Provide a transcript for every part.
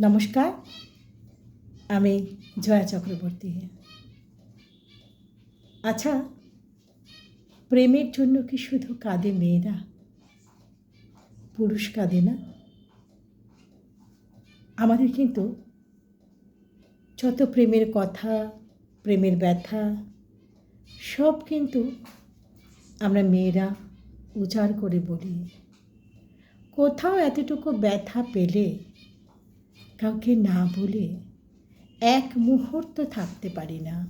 নমস্কার, আমি জয়া চক্রবর্তী আচ্ছা প্রেমের জন্য কি শুধু কাঁদে মেয়েরা? পুরুষ কাঁদে না। আমাদের কিন্তু যত প্রেমের কথা, প্রেমের ব্যথা, সব কিন্তু আমরা মেয়েরা উজাড় করে বলি। কোথাও এতটুকু ব্যথা পেলে কাউকে না বলে এক মুহূর্ত থাকতে পারি না।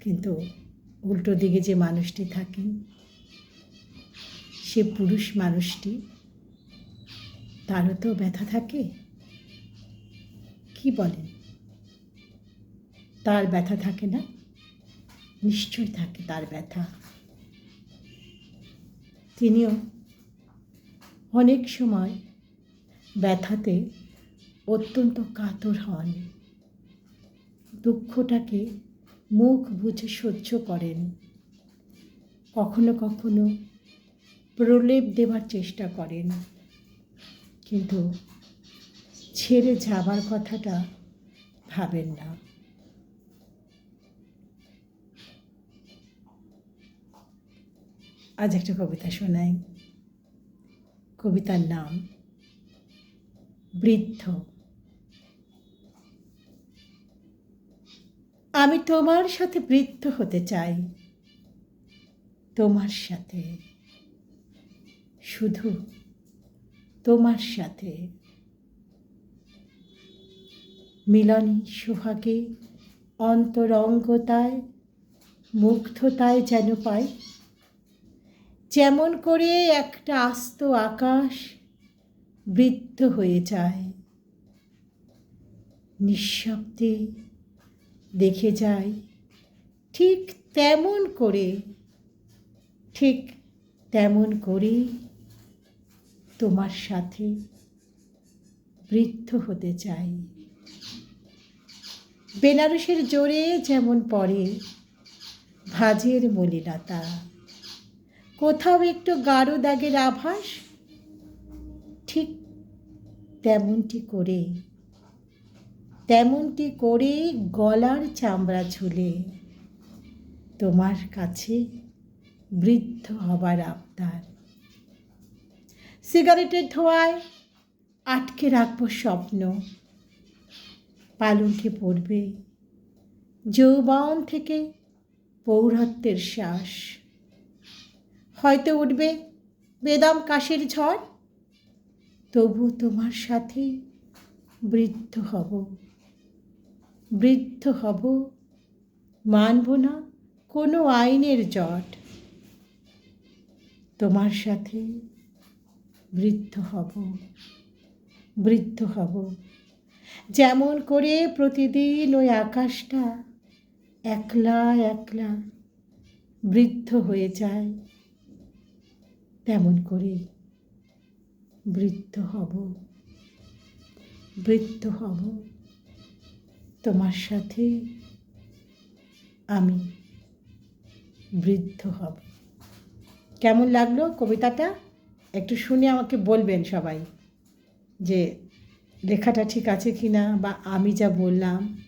কিন্তু উল্টো দিকে যে মানুষটি থাকেন সে পুরুষ মানুষটি, তারও তো ব্যথা থাকে। কি বলেন তার ব্যথা থাকে না নিশ্চয় থাকে তার ব্যথা। তিনিও অনেক সময় ব্যথাতে অত্যন্ত কাতর হন। দুঃখটাকে মুখ বুঝে সহ্য করেন। কখনো কখনো প্রলেপ দেবার চেষ্টা করেন। কিন্তু ছেড়ে যাবার কথাটা ভাবেন না। আজ একটা কবিতা শোনাই। কবিতার নাম, বৃদ্ধ। আমি তোমার সাথে বৃদ্ধ হতে চাই। তোমার সাথে। শুধু তোমার সাথে। মিলনী সোহাগে অন্তরঙ্গতায়, মুগ্ধতায় যেন পাই। যেমন করে একটা আস্ত আকাশ বৃদ্ধ হয়ে যায়। নিঃশব্দে দেখে যাই। ঠিক তেমন করে, ঠিক তেমন করে তোমার সাথে বৃদ্ধ হতে চাই। বেনারসের জোরে যেমন পড়ে, ভাজের মলিনতা। কোথাও একটু গাঢ় দাগের আভাস, ঠিক তেমনটি করে তেমনটি করে গলার চামড়া ঝুলে তোমার কাছে বৃদ্ধ হবার আবদার। সিগারেটের ধোঁয়ায় আটকে রাখব স্বপ্ন। পালঙ্কে পড়বে যৌবন থেকে পৌরত্বের শ্বাস। হয়তো উঠবে বেদাম কাশের ঝড় তবু তোমার সাথে বৃদ্ধ হব। বৃদ্ধ হব, মানব না কোনো আইনের জট। তোমার সাথে বৃদ্ধ হব বৃদ্ধ হব। যেমন করে প্রতিদিন ওই আকাশটা একলা একলা বৃদ্ধ হয়ে যায়, তেমন করে বৃদ্ধ হব বৃদ্ধ হব। তোমার সাথে আমি বৃদ্ধ হব। কেমন লাগল কবিতাটা? একটু শুনে আমাকে বলবেন সবাই যে লেখাটা ঠিক আছে কি না বা আমি যা বললাম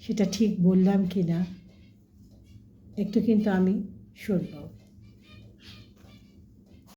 সেটা ঠিক বললাম কি না একটু কিন্তু আমি শুনব।